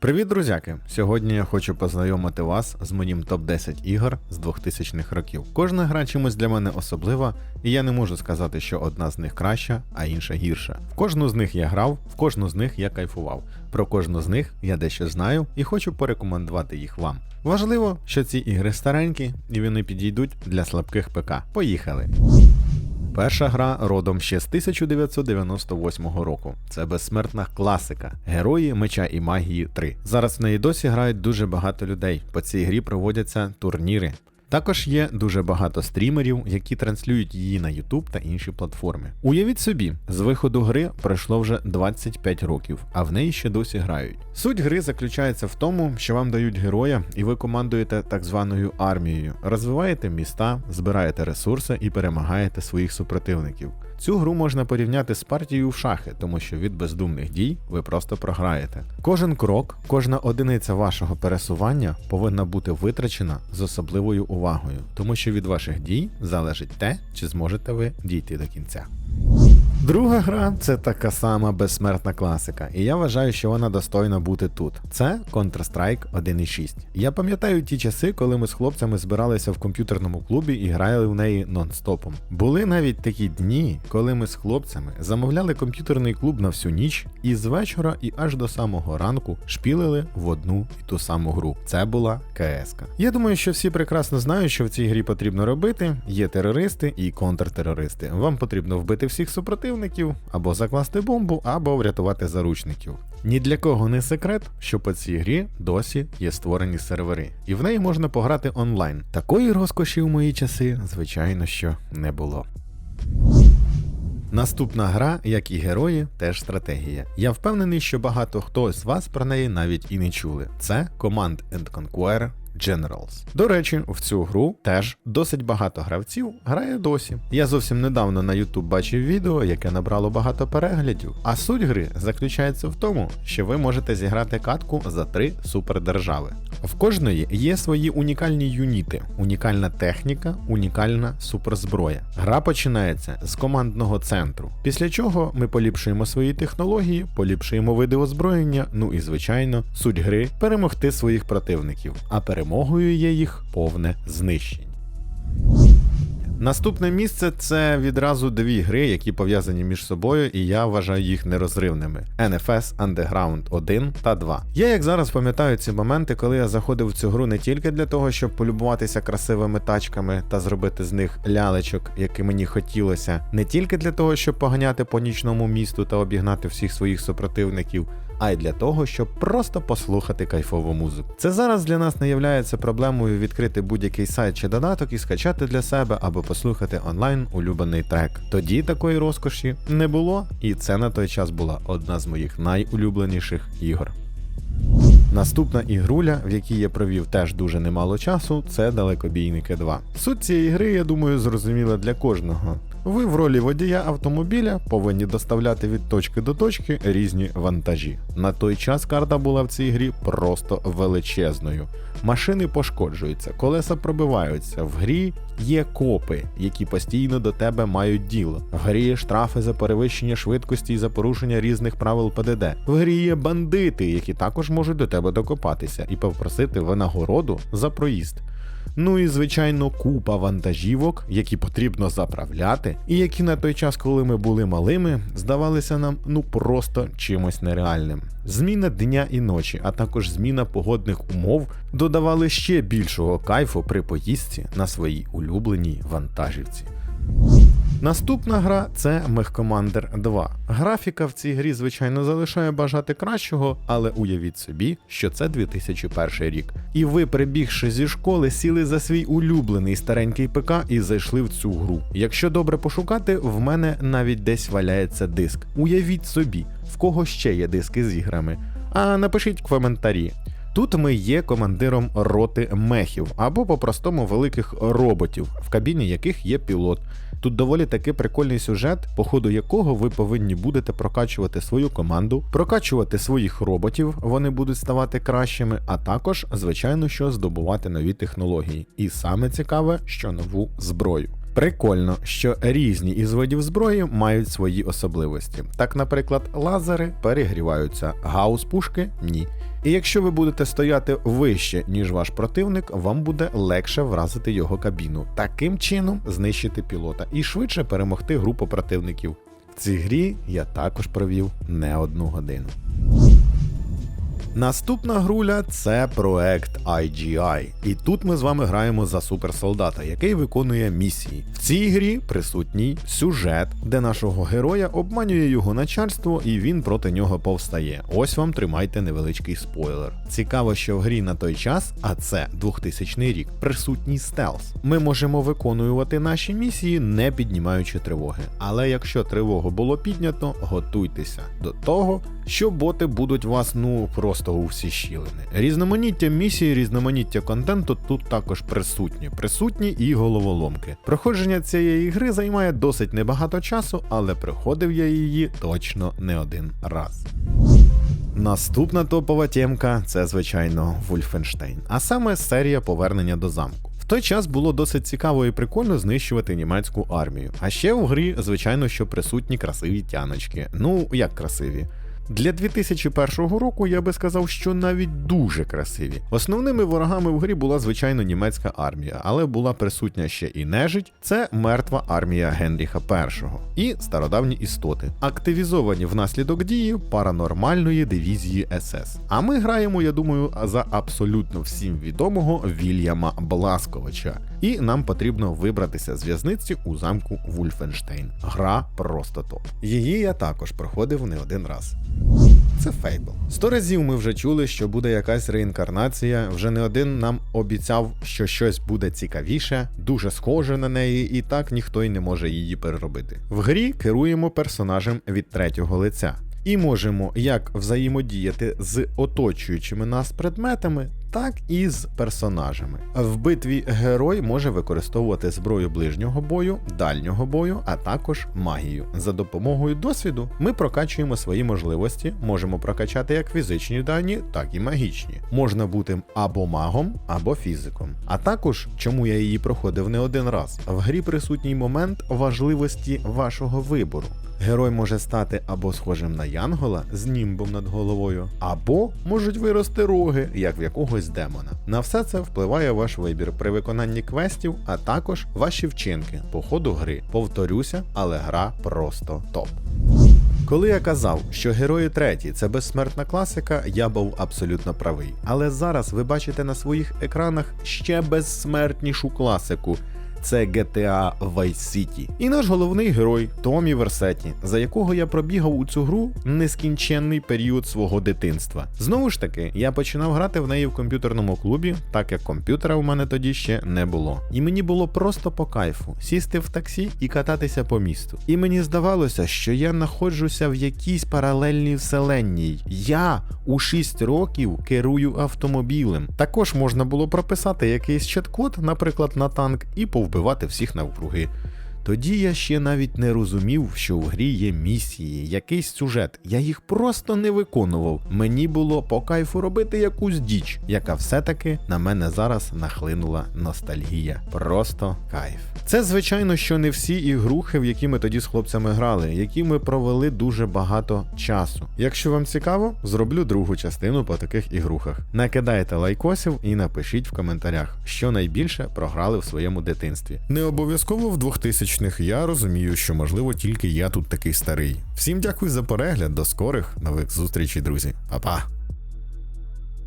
Привіт, друзяки! Сьогодні я хочу познайомити вас з моїм топ-10 ігор з 2000-х років. Кожна гра чимось для мене особлива, і я не можу сказати, що одна з них краща, а інша гірша. В кожну з них я грав, в кожну з них я кайфував. Про кожну з них я дещо знаю і хочу порекомендувати їх вам. Важливо, що ці ігри старенькі і вони підійдуть для слабких ПК. Поїхали! Перша гра родом ще з 1998 року. Це безсмертна класика Герої меча і магії 3. Зараз в неї досі грають дуже багато людей. По цій грі проводяться турніри. Також є дуже багато стрімерів, які транслюють її на YouTube та інші платформи. Уявіть собі, з виходу гри пройшло вже 25 років, а в неї ще досі грають. Суть гри заключається в тому, що вам дають героя, і ви командуєте так званою армією, розвиваєте міста, збираєте ресурси і перемагаєте своїх супротивників. Цю гру можна порівняти з партією в шахи, тому що від бездумних дій ви просто програєте. Кожен крок, кожна одиниця вашого пересування повинна бути витрачена з особливою увагою, тому що від ваших дій залежить те, чи зможете ви дійти до кінця. Друга гра це така сама безсмертна класика, і я вважаю, що вона достойна бути тут. Це Counter-Strike 1.6. Я пам'ятаю ті часи, коли ми з хлопцями збиралися в комп'ютерному клубі і грали в неї нон-стопом. Були навіть такі дні, коли ми з хлопцями замовляли комп'ютерний клуб на всю ніч і з вечора і аж до самого ранку шпілили в одну і ту саму гру. Це була КС. Я думаю, що всі прекрасно знають, що в цій грі потрібно робити. Є терористи і контртерористи. Вам потрібно вбити всіх супротивників або закласти бомбу, або врятувати заручників. Ні для кого не секрет, що по цій грі досі є створені сервери, і в неї можна пограти онлайн. Такої розкоші в мої часи, звичайно, що не було. Наступна гра, як і герої, теж стратегія. Я впевнений, що багато хто з вас про неї навіть і не чули. Це Command and Conquer Generals. До речі, в цю гру теж досить багато гравців грає досі. Я зовсім недавно на YouTube бачив відео, яке набрало багато переглядів. А суть гри заключається в тому, що ви можете зіграти катку за три супердержави. В кожної є свої унікальні юніти, унікальна техніка, унікальна суперзброя. Гра починається з командного центру, після чого ми поліпшуємо свої технології, поліпшуємо види озброєння, ну і звичайно, суть гри перемогти своїх противників. А перемогою є їх повне знищення. Наступне місце це відразу дві гри, які пов'язані між собою, і я вважаю їх нерозривними: NFS Underground 1 та 2. Я як зараз пам'ятаю ці моменти, коли я заходив в цю гру не тільки для того, щоб полюбуватися красивими тачками та зробити з них лялечок, які мені хотілося, не тільки для того, щоб поганяти по нічному місту та обігнати всіх своїх супротивників. А й для того, щоб просто послухати кайфову музику. Це зараз для нас не являється проблемою відкрити будь-який сайт чи додаток і скачати для себе або послухати онлайн улюблений трек. Тоді такої розкоші не було, і це на той час була одна з моїх найулюбленіших ігор. Наступна ігруля, в якій я провів теж дуже немало часу, це Далекобійники 2. Суть цієї гри, я думаю, зрозуміла для кожного. Ви в ролі водія автомобіля повинні доставляти від точки до точки різні вантажі. На той час карта була в цій грі просто величезною. Машини пошкоджуються, колеса пробиваються. В грі є копи, які постійно до тебе мають діло. В грі є штрафи за перевищення швидкості і за порушення різних правил ПДД. В грі є бандити, які також можуть до тебе докопатися і попросити винагороду за проїзд. Ну і звичайно, купа вантажівок, які потрібно заправляти, і які на той час, коли ми були малими, здавалися нам ну просто чимось нереальним. Зміна дня і ночі, а також зміна погодних умов додавали ще більшого кайфу при поїздці на своїй улюбленій вантажівці. Наступна гра це Commander 2. Графіка в цій грі, звичайно, залишає бажати кращого, але уявіть собі, що це 2001 рік. І ви, прибігши зі школи, сіли за свій улюблений старенький ПК і зайшли в цю гру. Якщо добре пошукати, в мене навіть десь валяється диск. Уявіть собі, в кого ще є диски з іграми. А напишіть в коментарі. Тут ми є командиром роти мехів або по-простому великих роботів, в кабіні яких є пілот. Тут доволі таки прикольний сюжет, по ходу якого ви повинні будете прокачувати свою команду, прокачувати своїх роботів, вони будуть ставати кращими, а також, звичайно, що здобувати нові технології. І саме цікаве, що нову зброю. Прикольно, що різні із видів зброї мають свої особливості. Так, наприклад, лазери перегріваються, гаус-пушки ні. І якщо ви будете стояти вище, ніж ваш противник, вам буде легше вразити його кабіну, таким чином знищити пілота і швидше перемогти групу противників. В цій грі я також провів не одну годину. Наступна груля це проект IGI. І тут ми з вами граємо за суперсолдата, який виконує місії. В цій грі присутній сюжет, де нашого героя обманює його начальство, і він проти нього повстає. Ось вам тримайте невеличкий спойлер. Цікаво, що в грі на той час, а це 2000 рік, присутній стелс. Ми можемо виконувати наші місії, не піднімаючи тривоги. Але якщо тривогу було піднято, готуйтеся до того, що боти будуть вас ну просто у всі щілини. Різноманіття місій, різноманіття контенту тут також присутні, присутні і головоломки. Проходження цієї гри займає досить небагато часу, але приходив я її точно не один раз. Наступна топова темка це, звичайно, Вульфенштейн, а саме серія повернення до замку. В той час було досить цікаво і прикольно знищувати німецьку армію. А ще у грі, звичайно, що присутні красиві тяночки. Ну, як красиві. Для 2001 року я би сказав, що навіть дуже красиві. Основними ворогами в грі була звичайно німецька армія, але була присутня ще і нежить. Це мертва армія Генріха І і стародавні істоти, активізовані внаслідок дії паранормальної дивізії СС. А ми граємо, я думаю, за абсолютно всім відомого Вільяма Бласковича. І нам потрібно вибратися з в'язниці у замку Вульфенштейн. Гра просто топ. Її я також проходив не один раз. Це Фейбл. Сто разів ми вже чули, що буде якась реінкарнація. Вже не один нам обіцяв, що щось буде цікавіше, дуже схоже на неї, і так ніхто й не може її переробити. В грі керуємо персонажем від третього лиця. І можемо як взаємодіяти з оточуючими нас предметами, так і з персонажами. В битві герой може використовувати зброю ближнього бою, дальнього бою, а також магію. За допомогою досвіду ми прокачуємо свої можливості, можемо прокачати як фізичні дані, так і магічні. Можна бути або магом, або фізиком. А також, чому я її проходив не один раз, в грі присутній момент важливості вашого вибору. Герой може стати або схожим на Янгола з німбом над головою, або можуть вирости роги, як в якогось демона. На все це впливає ваш вибір при виконанні квестів, а також ваші вчинки по ходу гри. Повторюся, але гра просто топ. Коли я казав, що герої треті це безсмертна класика, я був абсолютно правий. Але зараз ви бачите на своїх екранах ще безсмертнішу класику це GTA Vice City. І наш головний герой Томі Версеті, за якого я пробігав у цю гру нескінченний період свого дитинства. Знову ж таки, я починав грати в неї в комп'ютерному клубі, так як комп'ютера у мене тоді ще не було. І мені було просто по кайфу сісти в таксі і кататися по місту. І мені здавалося, що я знаходжуся в якійсь паралельній вселенній. Я у 6 років керую автомобілем. Також можна було прописати якийсь чат-код, наприклад, на танк, і повбивати вбивати всіх навкруги. Тоді я ще навіть не розумів, що в грі є місії, якийсь сюжет. Я їх просто не виконував. Мені було по кайфу робити якусь діч, яка все-таки на мене зараз нахлинула ностальгія. Просто кайф. Це, звичайно, що не всі ігрухи, в які ми тоді з хлопцями грали, які ми провели дуже багато часу. Якщо вам цікаво, зроблю другу частину по таких ігрухах. Накидайте лайкосів і напишіть в коментарях, що найбільше програли в своєму дитинстві. Не обов'язково в 2000 2000-х я розумію, що можливо тільки я тут такий старий. Всім дякую за перегляд, до скорих нових зустрічей, друзі. Па-па!